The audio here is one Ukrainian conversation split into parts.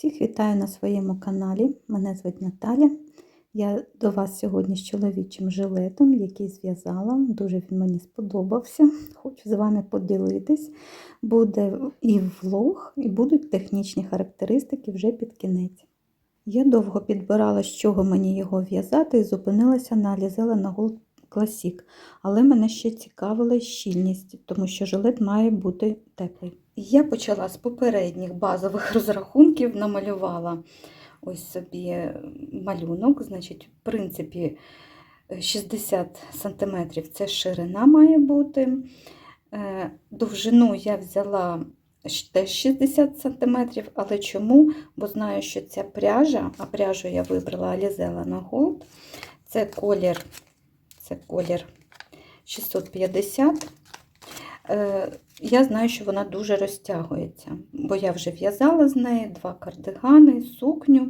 Всіх вітаю на своєму каналі. Мене звуть Наталя. Я до вас сьогодні з чоловічим жилетом, який зв'язала. Дуже він мені сподобався. Хочу з вами поділитись. Буде і влог, і будуть технічні характеристики вже під кінець. Я довго підбирала, з чого мені його в'язати, і зупинилася на Alizella на Gold Classic. Але мене ще цікавила щільність, тому що жилет має бути теплий. Я почала з попередніх базових розрахунків, намалювала ось собі малюнок. Значить, в принципі, 60 см це ширина має бути. Е, Довжину я взяла теж 60 см, але чому? Бо знаю, що ця пряжа, а пряжу я вибрала Alizella на Gold, це колір, це колір 650. Е, Я знаю, що вона дуже розтягується, бо я вже в'язала з неї два кардигани, сукню,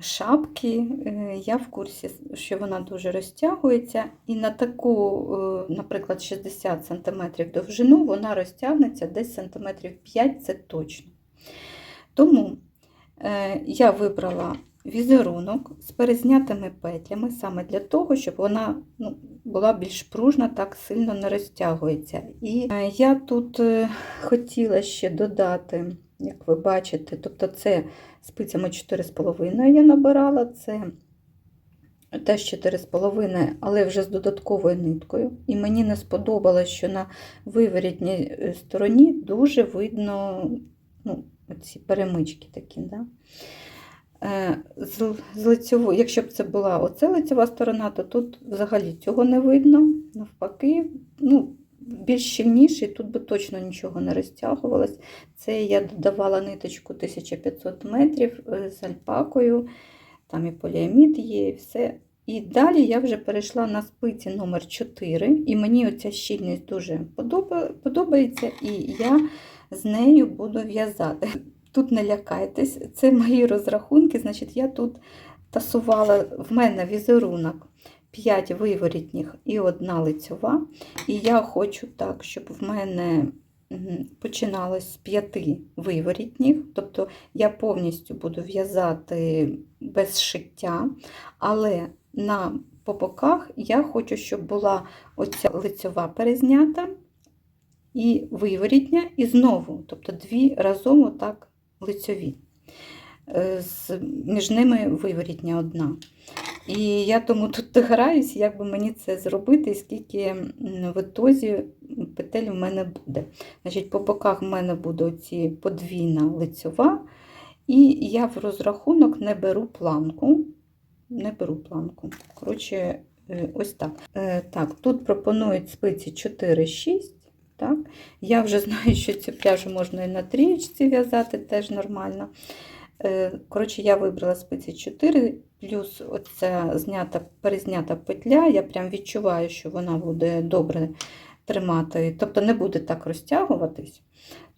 шапки. Е, Я в курсі, що вона дуже розтягується, і на таку, е, наприклад, 60 см довжину вона розтягнеться десь сантиметрів 5 це точно. Тому я вибрала візерунок з перезнятими петлями саме для того, щоб вона ну, була більш пружна, так сильно не розтягується. І е, я тут е, хотіла ще додати, як ви бачите, тобто це спицями 4,5 я набирала, це теж 4,5, але вже з додатковою ниткою. І мені не сподобалось, що на виворітній стороні дуже видно ну, ці перемички такі. Да? З, з лицьово, якщо б це була оце лицьова сторона, то тут взагалі цього не видно. Навпаки, ну, більш щільніший, тут би точно нічого не розтягувалось. Це я додавала ниточку 1500 метрів з альпакою, там і поліамід є, і все. І далі я вже перейшла на спиці номер 4 і мені оця щільність дуже подобається, і я з нею буду в'язати. Тут не лякайтесь, це мої розрахунки. Значить, я тут тасувала в мене візерунок 5 виворітніх і одна лицьова. І я хочу так, щоб в мене починалось з 5 виворітніх. Тобто я повністю буду в'язати без шиття, але на по боках я хочу, щоб була оця лицьова перезнята і виворітня, і знову, тобто дві разом отак лицьові, між ними виворітня одна. І я тому тут граюсь, як би мені це зробити, і скільки в ітозі петель в мене буде. Значить, По боках в мене буде оці подвійна лицьова, і я в розрахунок не беру планку. Не беру планку. Коротше, ось так. Так, Тут пропонують спиці 4-6. Так? Я вже знаю, що цю пряжу можна і на трієчці в'язати, теж нормально. Е, коротше, я вибрала спиці 4, плюс оця знята, перезнята петля. Я прям відчуваю, що вона буде добре тримати, тобто не буде так розтягуватись.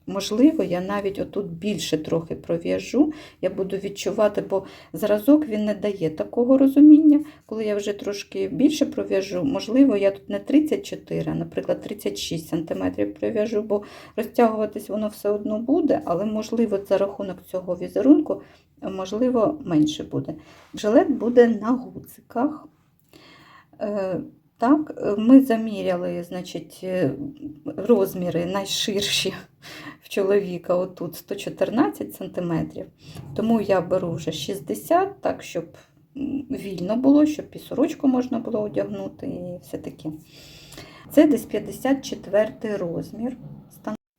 Можливо, я навіть отут більше трохи пров'яжу, я буду відчувати, бо зразок він не дає такого розуміння. Коли я вже трошки більше пров'яжу, можливо, я тут не 34, а, наприклад, 36 см пров'яжу, бо розтягуватись воно все одно буде, але, можливо, за рахунок цього візерунку, можливо, менше буде. Жилет буде на гуциках. Е, так, Ми заміряли значить, розміри найширші чоловіка отут 114 см, тому я беру вже 60 так, щоб вільно було, щоб і сорочку можна було одягнути і все таке. Це десь 54 розмір.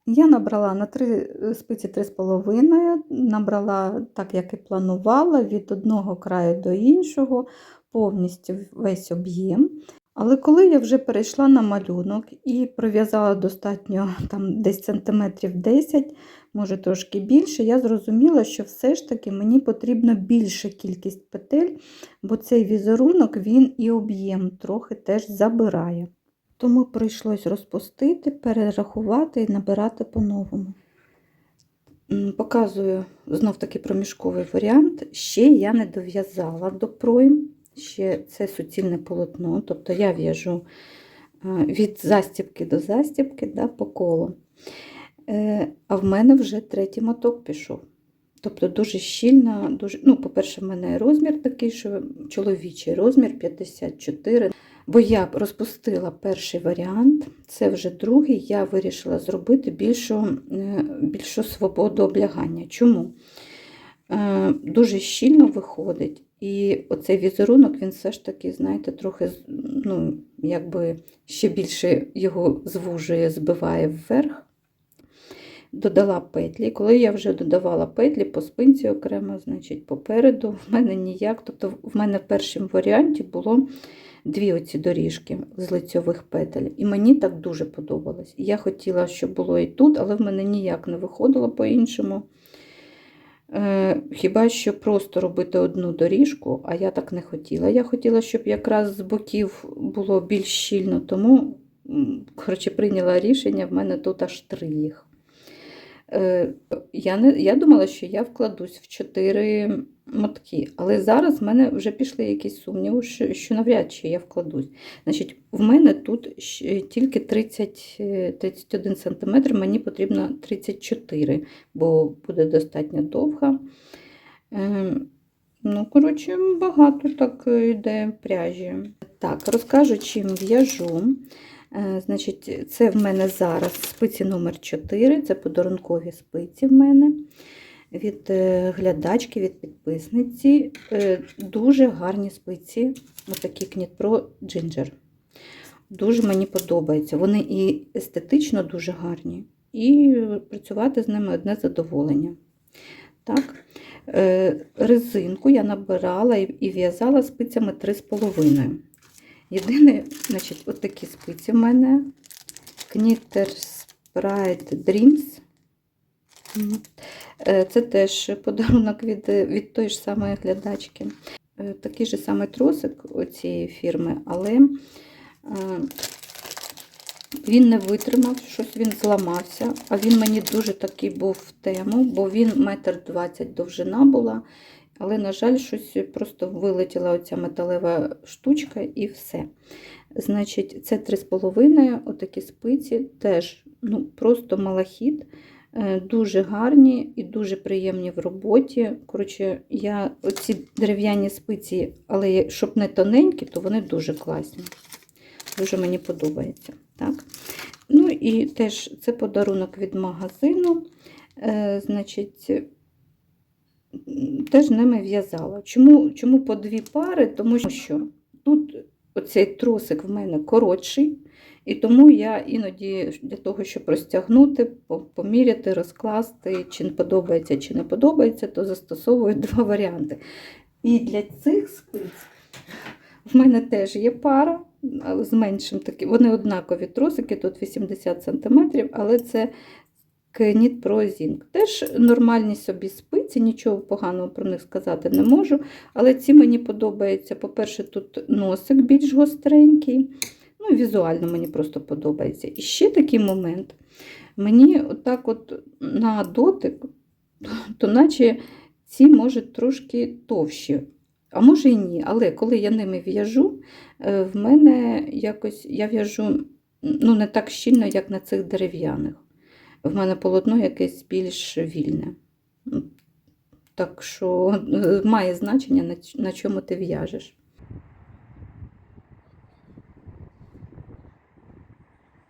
Я набрала на 3 спиці 3,5, набрала так, як і планувала, від одного краю до іншого, повністю весь об'єм. Але коли я вже перейшла на малюнок і пров'язала достатньо там десь сантиметрів 10, може трошки більше, я зрозуміла, що все ж таки мені потрібна більша кількість петель, бо цей візерунок він і об'єм трохи теж забирає. Тому прийшлось розпустити, перерахувати і набирати по-новому. Показую знов-таки проміжковий варіант. Ще я не дов'язала до пройм ще це суцільне полотно, тобто я в'яжу е, від застібки до застібки да, по колу. Е, а в мене вже третій моток пішов. Тобто дуже щільна, дуже, ну, по-перше, в мене розмір такий, що чоловічий розмір 54. Бо я розпустила перший варіант, це вже другий, я вирішила зробити більшу, е, більшу свободу облягання. Чому? Дуже щільно виходить. І оцей візерунок, він все ж таки, знаєте, трохи ну, якби ще більше його звужує, збиває вверх. Додала петлі. Коли я вже додавала петлі по спинці окремо, значить попереду, в мене ніяк. Тобто в мене в першому варіанті було дві оці доріжки з лицьових петель. І мені так дуже подобалось. Я хотіла, щоб було і тут, але в мене ніяк не виходило по-іншому. Е, Хіба що просто робити одну доріжку, а я так не хотіла. Я хотіла, щоб якраз з боків було більш щільно, тому коротше, прийняла рішення, в мене тут аж три їх. Е, Я, не, я думала, що я вкладусь в чотири мотки, але зараз в мене вже пішли якісь сумніви, що, що навряд чи я вкладусь. Значить, в мене тут тільки 30, е, 31 см, мені потрібно 34 бо буде достатньо довга. Е, Ну, коротше, багато так е, йде пряжі. Так, розкажу, чим в'яжу. Е, Значить, це в мене зараз спиці номер 4 це подарункові спиці в мене від е, глядачки, від підписниці. Е, Дуже гарні спиці, отакі Knit Ginger. Дуже мені подобаються. Вони і естетично дуже гарні, і працювати з ними одне задоволення. Так. Резинку я набирала і в'язала спицями 3,5. Єдине, значить, от спиці в мене. Knitters Pride Dreams. Е, Це теж подарунок від, від тої ж самої глядачки. Е, Такий же самий тросик цієї фірми, але е, він не витримав, щось він зламався, а він мені дуже такий був в тему, бо він метр двадцять довжина була. Але, на жаль, щось просто вилетіла оця металева штучка і все. Значить, це 3,5, отакі спиці, теж ну, просто малахіт. Е, Дуже гарні і дуже приємні в роботі. Коротше, я оці дерев'яні спиці, але щоб не тоненькі, то вони дуже класні. Дуже мені подобається. Так? Ну і теж це подарунок від магазину. Е, значить, теж ними в'язала. Чому, чому по дві пари? Тому що тут оцей тросик в мене коротший, і тому я іноді для того, щоб розтягнути, поміряти, розкласти, чи не подобається, чи не подобається, то застосовую два варіанти. І для цих спиць в мене теж є пара з меншим таким. Вони однакові тросики, тут 80 см, але це Zinc. Теж нормальні собі спиці, нічого поганого про них сказати не можу. Але ці мені подобаються. По-перше, тут носик більш гостренький. Ну, візуально мені просто подобається. І ще такий момент. Мені отак от на дотик, то наче ці можуть трошки товщі. А може і ні, але коли я ними в'яжу, е, в мене якось я в'яжу ну, не так щільно, як на цих дерев'яних. В мене полотно якесь більш вільне. Так що е, має значення, на чому ти в'яжеш.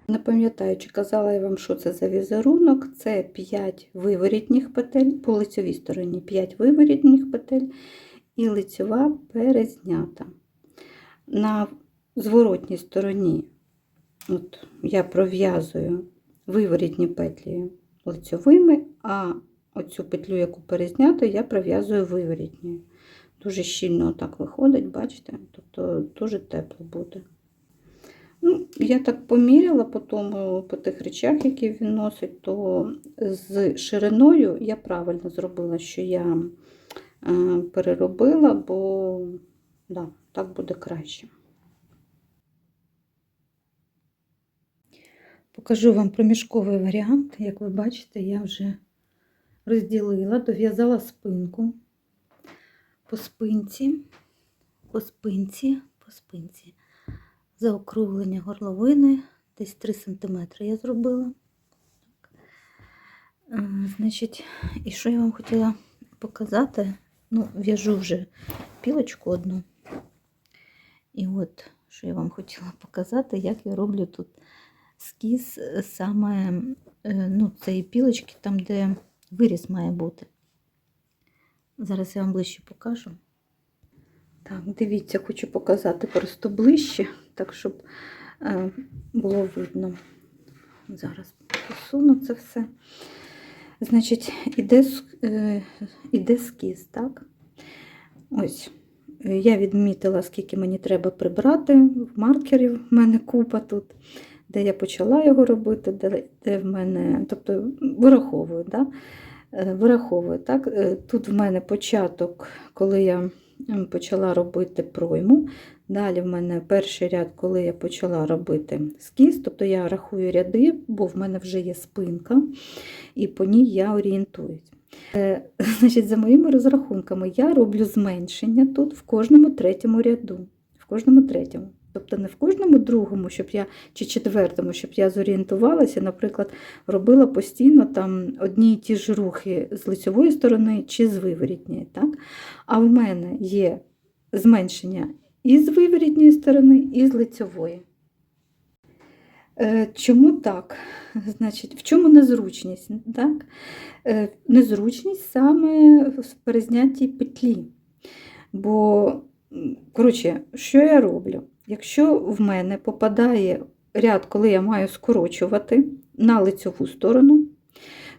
Не пам'ятаю, чи казала я вам, що це за візерунок. Це 5 виворітніх петель, по лицевій стороні 5 виворітніх петель і лицьова перезнята. На зворотній стороні от, я пров'язую виворітні петлі лицьовими, а оцю петлю, яку перезнято, я пров'язую виворітньою. Дуже щільно так виходить, бачите? Тобто дуже тепло буде. Ну, я так поміряла по, тому, по тих речах, які він носить, то з шириною я правильно зробила, що я е, переробила, бо да, так буде краще. Покажу вам проміжковий варіант. Як ви бачите, я вже розділила, дов'язала спинку по спинці, по спинці, по спинці. Заокруглення горловини десь 3 см я зробила. Так. Е, Значить, і що я вам хотіла показати. Ну, в'яжу вже пілочку одну. І от, що я вам хотіла показати, як я роблю тут скіз е, саме е, ну, цієї пілочки, там, де виріз має бути. Зараз я вам ближче покажу. Так, дивіться, хочу показати просто ближче, так, щоб е, було видно. Зараз посуну це все. Значить, іде, е, іде скіз, так? Ось. Я відмітила, скільки мені треба прибрати. Маркерів в мене купа тут, де я почала його робити, де, де в мене, тобто вираховую, да? Е, вираховую. Так? Е, Тут в мене початок, коли я почала робити пройму. Далі в мене перший ряд, коли я почала робити скіз, тобто я рахую ряди, бо в мене вже є спинка, і по ній я орієнтуюсь. Е, Значить, за моїми розрахунками, я роблю зменшення тут в кожному третьому ряду. В кожному третьому. Тобто не в кожному другому, щоб я, чи четвертому, щоб я зорієнтувалася, наприклад, робила постійно там одні й ті ж рухи з лицьової сторони чи з виворітньої. Так? А в мене є зменшення і з виворітньої сторони, і з лицьової. Е, Чому так? Значить, в чому незручність? Так? Е, Незручність саме в перезнятті петлі. Бо, коротше, що я роблю? Якщо в мене попадає ряд, коли я маю скорочувати на лицьову сторону,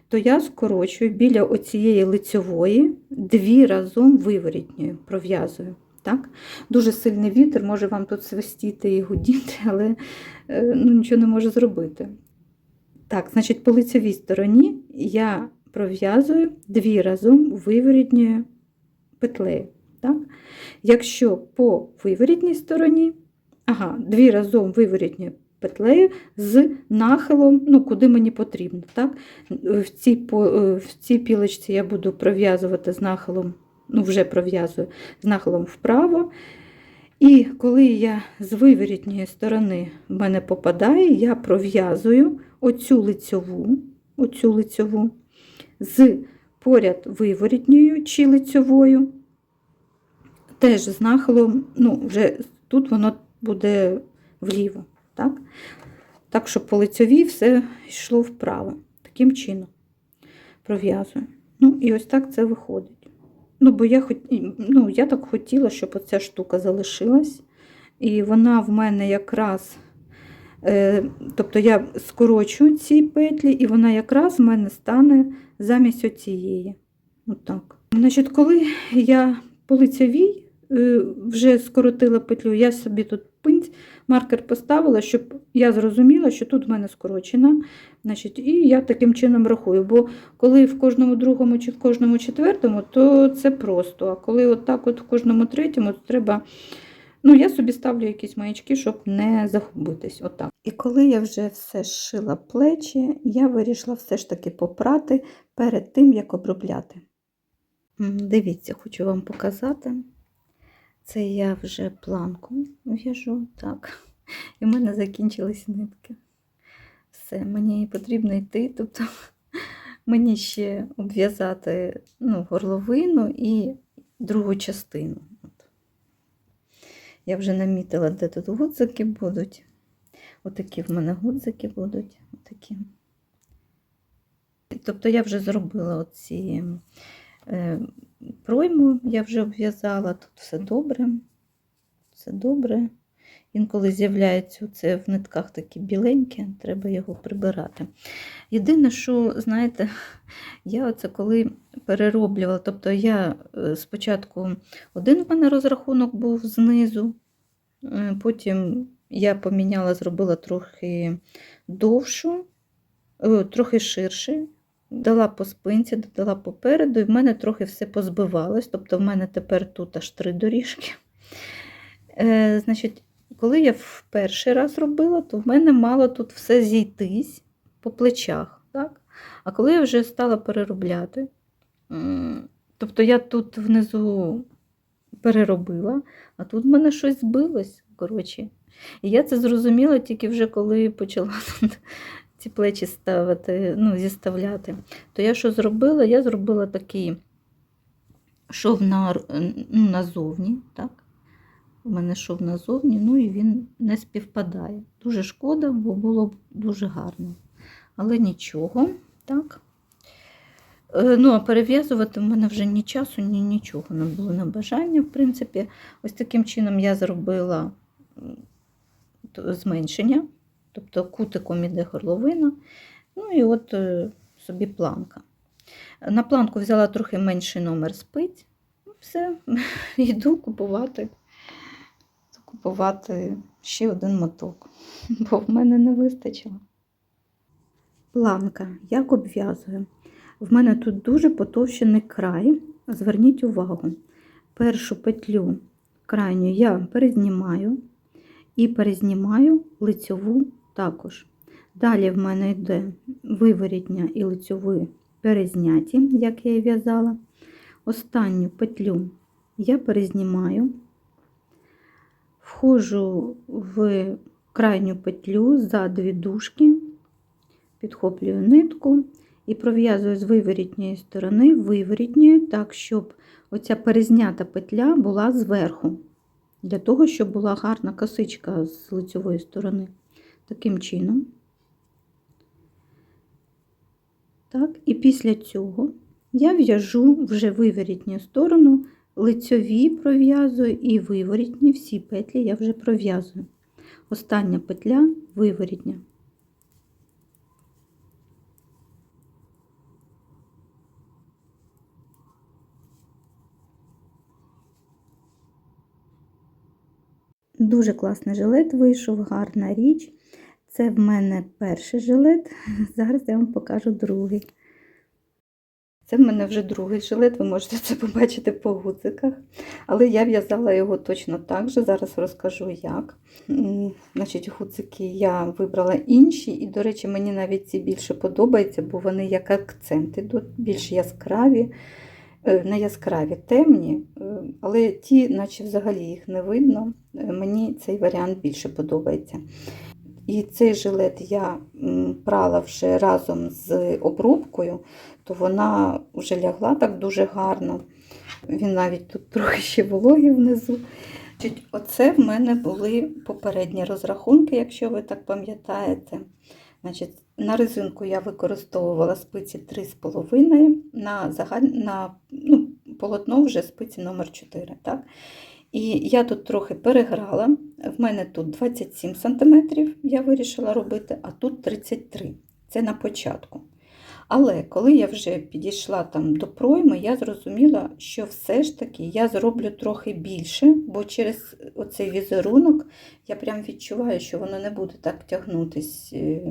то я скорочую біля оцієї лицьової дві разом виворітньою пров'язую. Так? Дуже сильний вітер, може вам тут свистіти і гудіти, але е, ну, нічого не можу зробити. Так, значить, по лицевій стороні я пров'язую дві разом виворітньою петлею. Так? Якщо по виворітній стороні, ага, дві разом виворітньою петлею з нахилом, ну, куди мені потрібно. Так? В, цій, е, в цій пілочці я буду пров'язувати з нахилом, ну, вже пров'язую з нахилом вправо. І коли я з виворітньої сторони в мене попадає, я пров'язую оцю лицьову, оцю лицьову з поряд виворітньою чи лицьовою, теж з нахилом, ну, вже тут воно буде вліво. Так, так щоб по лицьовій все йшло вправо. Таким чином пров'язую. Ну, і ось так це виходить. Ну, бо я, ну, я так хотіла, щоб оця штука залишилась. І вона в мене якраз, е, тобто я скорочу ці петлі, і вона якраз в мене стане замість оцієї. Отак. Значить, коли я по лицевій е, вже скоротила петлю, я собі тут пинць, маркер поставила, щоб я зрозуміла, що тут в мене скорочена. Значить, і я таким чином рахую. Бо коли в кожному другому чи в кожному четвертому, то це просто. А коли от так от в кожному третьому, то треба. Ну, я собі ставлю якісь маячки, щоб не загубитись. Отак. І коли я вже все зшила плечі, я вирішила все ж таки попрати перед тим, як обробляти. Дивіться, хочу вам показати. Це я вже планку в'яжу, так. І в мене закінчились нитки. Все, мені потрібно йти, тобто мені ще обв'язати ну, горловину і другу частину. От. Я вже намітила, де тут гудзики будуть. Отакі в мене гудзики будуть. Отакі. Тобто я вже зробила оці е, пройму, я вже обв'язала, тут все добре. Все добре. Інколи з'являється це в нитках такі біленькі, треба його прибирати. Єдине, що, знаєте, я оце коли перероблювала, тобто я е, спочатку один в мене розрахунок був знизу, е, потім я поміняла, зробила трохи довшу, е, трохи ширше, дала по спинці, додала попереду, і в мене трохи все позбивалось. Тобто в мене тепер тут аж три доріжки. Е, Значить, коли я в перший раз робила, то в мене мало тут все зійтись по плечах. Так? А коли я вже стала переробляти, тобто я тут внизу переробила, а тут в мене щось збилось. коротше. І я це зрозуміла тільки вже коли почала тут ці плечі ставити, ну, зіставляти. То я що зробила? Я зробила такий шов на, ну, назовні, так? У мене шов назовні, ну і він не співпадає. Дуже шкода, бо було б дуже гарно. Але нічого, так. Е, Ну, а перев'язувати в мене вже ні часу, ні нічого не було на бажання. В принципі, ось таким чином я зробила зменшення, тобто кутиком іде горловина, ну і от е, собі планка. На планку взяла трохи менший номер спиць. Ну, все, йду купувати, купувати ще один моток, бо в мене не вистачило. Планка. Як обв'язую? В мене тут дуже потовщений край. Зверніть увагу. Першу петлю крайню я перезнімаю і перезнімаю лицьову також. Далі в мене йде виворітня і лицьові перезняті, як я і в'язала. Останню петлю я перезнімаю, входжу в крайню петлю за дві дужки, підхоплюю нитку і пров'язую з виворітньої сторони виворітньою, так, щоб оця перезнята петля була зверху, для того, щоб була гарна косичка з лицьової сторони. Таким чином. Так, і після цього я в'яжу вже виворітню сторону, лицьові пров'язую і виворітні всі петлі я вже пров'язую. Остання петля виворітня. Дуже класний жилет вийшов, гарна річ. Це в мене перший жилет. Зараз я вам покажу другий. Це в мене вже другий жилет, ви можете це побачити по гудзиках. Але я в'язала його точно так же. Зараз розкажу як. Значить, гудзики я вибрала інші, і, до речі, мені навіть ці більше подобаються, бо вони як акцент ідуть, більш яскраві, Е, не яскраві, темні, е, але ті, наче взагалі їх не видно. Е, Мені цей варіант більше подобається. І цей жилет я прала вже разом з обробкою, то вона вже лягла так дуже гарно. Він навіть тут трохи ще вологий внизу. Оце в мене були попередні розрахунки, якщо ви так пам'ятаєте. Значить, на резинку я використовувала спиці 3,5, на, загаль... на ну, полотно вже спиці номер 4 так? І я тут трохи переграла. В мене тут 27 см я вирішила робити, а тут 33 Це на початку. Але коли я вже підійшла там до пройми, я зрозуміла, що все ж таки я зроблю трохи більше, бо через оцей візерунок я прям відчуваю, що воно не буде так тягнутись, е,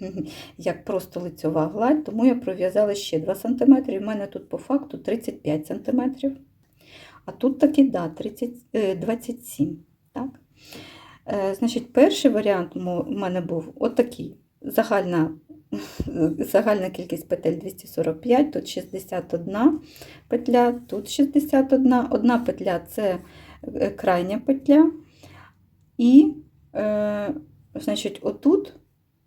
як просто лицьова гладь, тому я пров'язала ще 2 см, в мене тут по факту 35 см. А тут таки да, 30, е, 27. Так? Е, Значить, перший варіант у мене був отакий. Загальна, загальна кількість петель 245, тут 61 петля, тут 61. Одна петля це е, крайня петля. І, е, значить, отут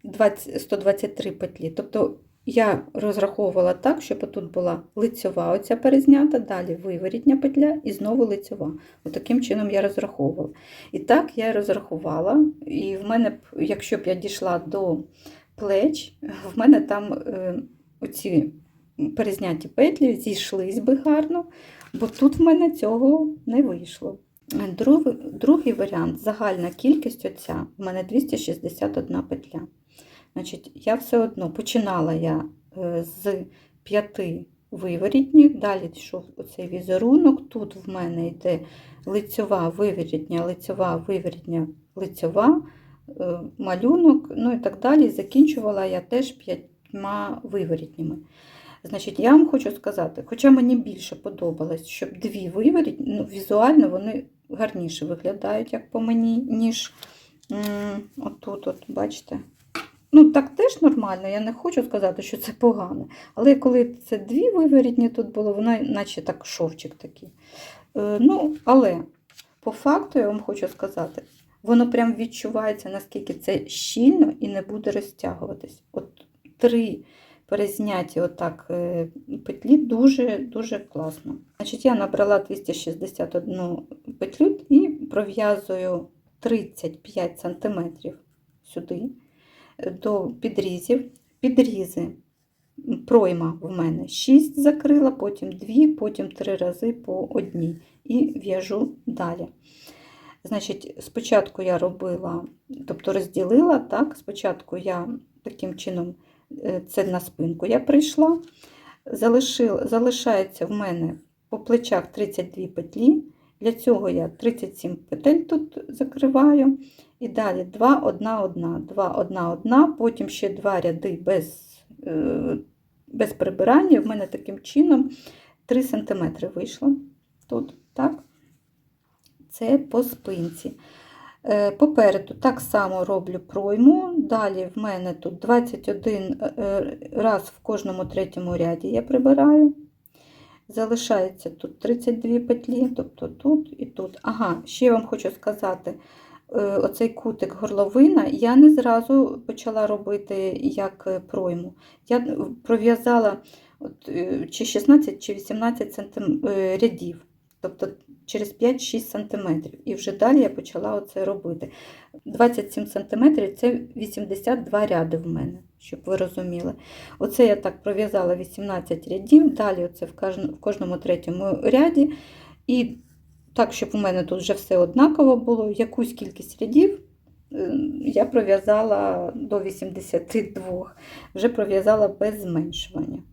20, 123 петлі. Тобто я розраховувала так, щоб тут була лицьова оця перезнята, далі виворітня петля і знову лицьова. Отаким чином я розраховувала. І так я розрахувала. І в мене, якщо б я дійшла до плеч, в мене там е, оці перезняті петлі зійшлись би гарно, бо тут в мене цього не вийшло. Другий варіант загальна кількість оця в мене 261 петля. Значить, я все одно починала я е, з п'яти виворітніх, далі йшов оцей візерунок. Тут в мене йде лицьова, виворітня, лицьова, виворітня, лицьова, е, малюнок, ну і так далі. Закінчувала я теж п'ятьма виворітніми. Значить, я вам хочу сказати, хоча мені більше подобалось, щоб дві виворітні, ну, візуально вони гарніше виглядають, як по мені, ніж отут, от, бачите. Ну, так теж нормально, я не хочу сказати, що це погано. Але коли це дві виворітні тут було, воно наче так шовчик такий. Е, ну, але по факту я вам хочу сказати, воно прям відчувається, наскільки це щільно і не буде розтягуватись. От три перезняті отак е, петлі дуже-дуже класно. Значить, я набрала 261 петлю і пров'язую 35 см сюди до підрізів. Підрізи пройма в мене 6 закрила, потім 2, потім 3 рази по одній і в'яжу далі. Значить, спочатку я робила, тобто розділила, так, спочатку я таким чином, е, це на спинку я прийшла, залишила, залишається в мене по плечах 32 петлі, для цього я 37 петель тут закриваю, і далі 2, 1, 1, 2, 1, 1, потім ще 2 ряди без, е, без прибирання, в мене таким чином 3 см вийшло тут, так? Це по спинці. Е, Попереду так само роблю пройму. Далі в мене тут 21 е, раз в кожному третьому ряді я прибираю. Залишається тут 32 петлі, тобто тут і тут. Ага, ще я вам хочу сказати: оцей кутик горловина я не зразу почала робити як е, пройму. Я пров'язала е, чи 16 чи 18 сантим... е, рядів. Тобто через 5-6 см. І вже далі я почала оце робити. 27 см це 82 ряди в мене, щоб ви розуміли. Оце я так пров'язала 18 рядів, далі оце в кожному третьому ряді. І так, щоб у мене тут вже все однаково було, якусь кількість рядів е, я пров'язала до 82, вже пров'язала без зменшування.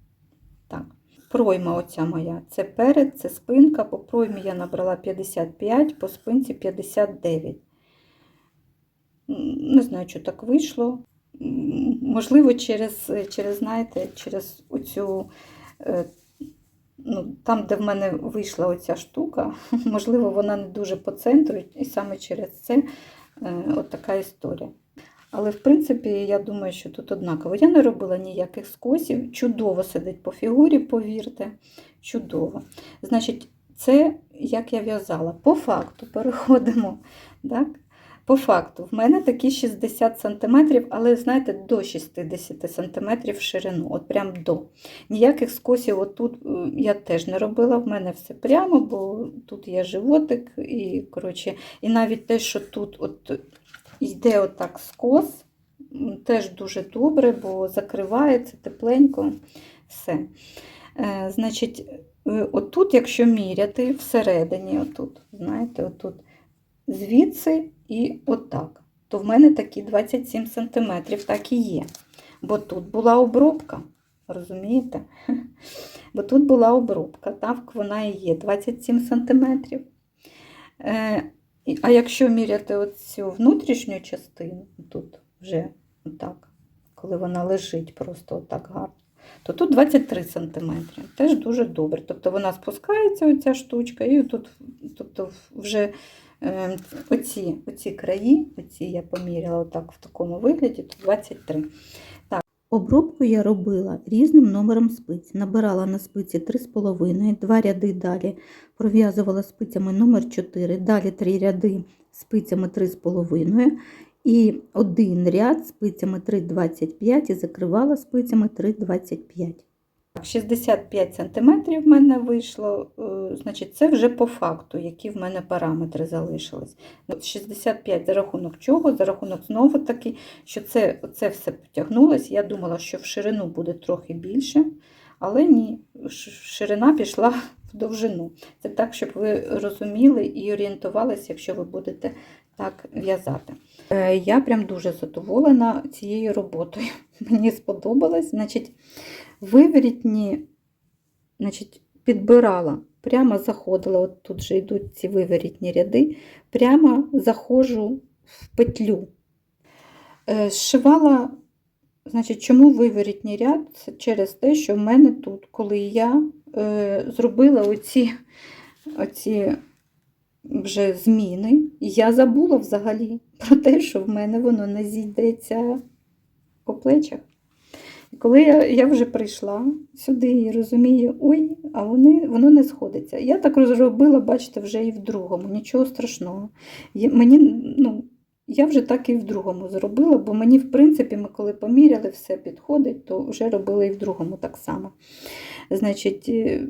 Так. Пройма оця моя. Це перед, це спинка. По проймі я набрала 55, по спинці 59. Не знаю, що так вийшло. Можливо, через, через знаєте, через оцю, е, ну, там, де в мене вийшла оця штука, можливо, вона не дуже по центру, і саме через це е, от така історія. Але, в принципі, я думаю, що тут однаково. Я не робила ніяких скосів, чудово сидить по фігурі, повірте. Чудово. Значить, це як я в'язала. По факту переходимо. Так? По факту, в мене такі 60 см, але, знаєте, до 60 см ширину, от прям до. Ніяких скосів отут е, я теж не робила, в мене все прямо, бо тут є животик, і, коротше, і навіть те, що тут от йде отак скос, теж дуже добре, бо закривається тепленько. Все. Е, значить, е, отут, якщо міряти всередині, отут, знаєте, отут, звідси і отак, то в мене такі 27 см так і є. Бо тут була обробка, розумієте? Бо тут була обробка, так вона і є 27 см. Е, А якщо міряти оцю внутрішню частину, тут вже отак, коли вона лежить просто отак гарно, то тут 23 см. Теж дуже добре. Тобто вона спускається, оця штучка, і тут тобто вже оці, оці краї, оці я поміряла отак в такому вигляді, то 23. Так. Обробку я робила різним номером спиць. Набирала на спиці 3,5, два ряди далі пров'язувала спицями номер 4, далі три ряди спицями 3,5 і один ряд спицями 3,25 і закривала спицями 3,25. 65 см в мене вийшло, е, значить, це вже по факту, які в мене параметри залишились. 65 за рахунок чого? За рахунок знову таки, що це, це все потягнулося. Я думала, що в ширину буде трохи більше, але ні, ширина пішла в довжину. Це так, щоб ви розуміли і орієнтувалися, якщо ви будете так в'язати. Е, Я прям дуже задоволена цією роботою. Мені сподобалось. Значить, виворітні, значить, підбирала, прямо заходила, от тут же йдуть ці виворітні ряди, прямо заходжу в петлю. Е, Зшивала, значить, чому виворітній ряд? Це через те, що в мене тут, коли я е, зробила оці, оці вже зміни, я забула взагалі про те, що в мене воно не зійдеться по плечах. І коли я, я вже прийшла сюди і розумію, ой, а вони, воно не сходиться. Я так розробила, бачите, вже і в другому, нічого страшного. Є- Мені, ну, я вже так і в другому зробила, бо мені, в принципі, ми коли поміряли, все підходить, то вже робила і в другому так само. Значить, е,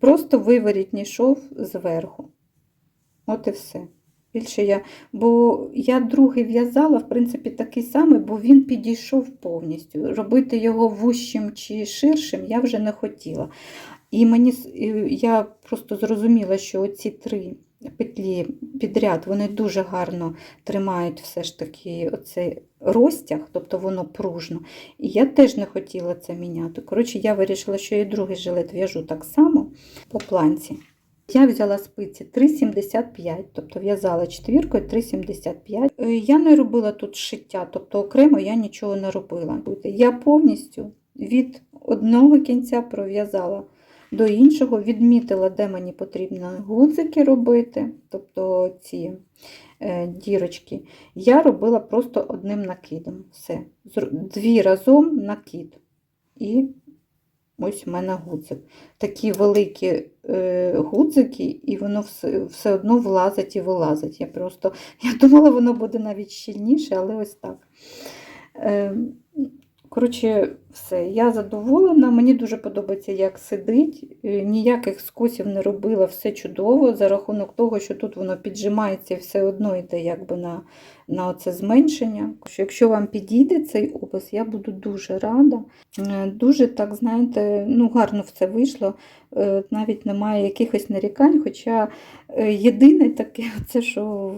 просто виворітній шов зверху. От і все. Більше я, бо я другий в'язала, в принципі, такий самий, бо він підійшов повністю. Робити його вущим чи ширшим я вже не хотіла. І мені я просто зрозуміла, що оці три петлі підряд вони дуже гарно тримають все ж таки оцей розтяг, тобто воно пружно. І я теж не хотіла це міняти. Коротше, я вирішила, що і другий жилет в'яжу так само по планці. Я взяла спиці 3,75, тобто в'язала четвіркою 3,75. Е, Я не робила тут шиття, тобто окремо я нічого не робила. Я повністю від одного кінця пров'язала до іншого, відмітила, де мені потрібно гудзики робити, тобто ці е, дірочки. Я робила просто одним накидом. Все. Дві разом накид. І ось у мене гудзик. Такі великі е, гудзики, і воно все, все одно влазить і вилазить. Я просто я думала, воно буде навіть щільніше, але ось так. Е, коротше, все, я задоволена. Мені дуже подобається, як сидить. Е, Ніяких скосів не робила, все чудово за рахунок того, що тут воно піджимається і все одно йде якби на, на оце зменшення. Якщо вам підійде цей опис, я буду дуже рада. Е, Дуже так, знаєте, ну гарно все вийшло. Е, Навіть немає якихось нарікань. Хоча єдине таке, це що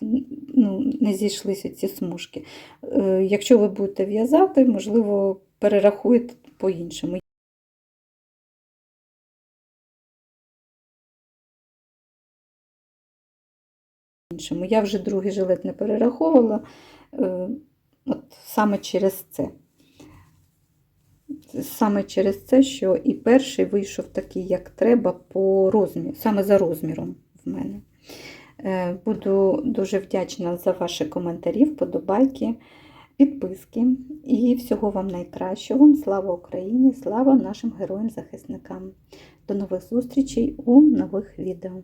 ну, не зійшлися ці смужки. Е, Якщо ви будете в'язати, можливо, перерахуєте по-іншому. Я вже другий жилет не перераховувала, е, от саме через це. Саме через це, що і перший вийшов такий, як треба, по розміру, саме за розміром в мене. Е, Буду дуже вдячна за ваші коментарі, вподобайки, підписки і всього вам найкращого. Слава Україні! Слава нашим героям-захисникам! До нових зустрічей у нових відео!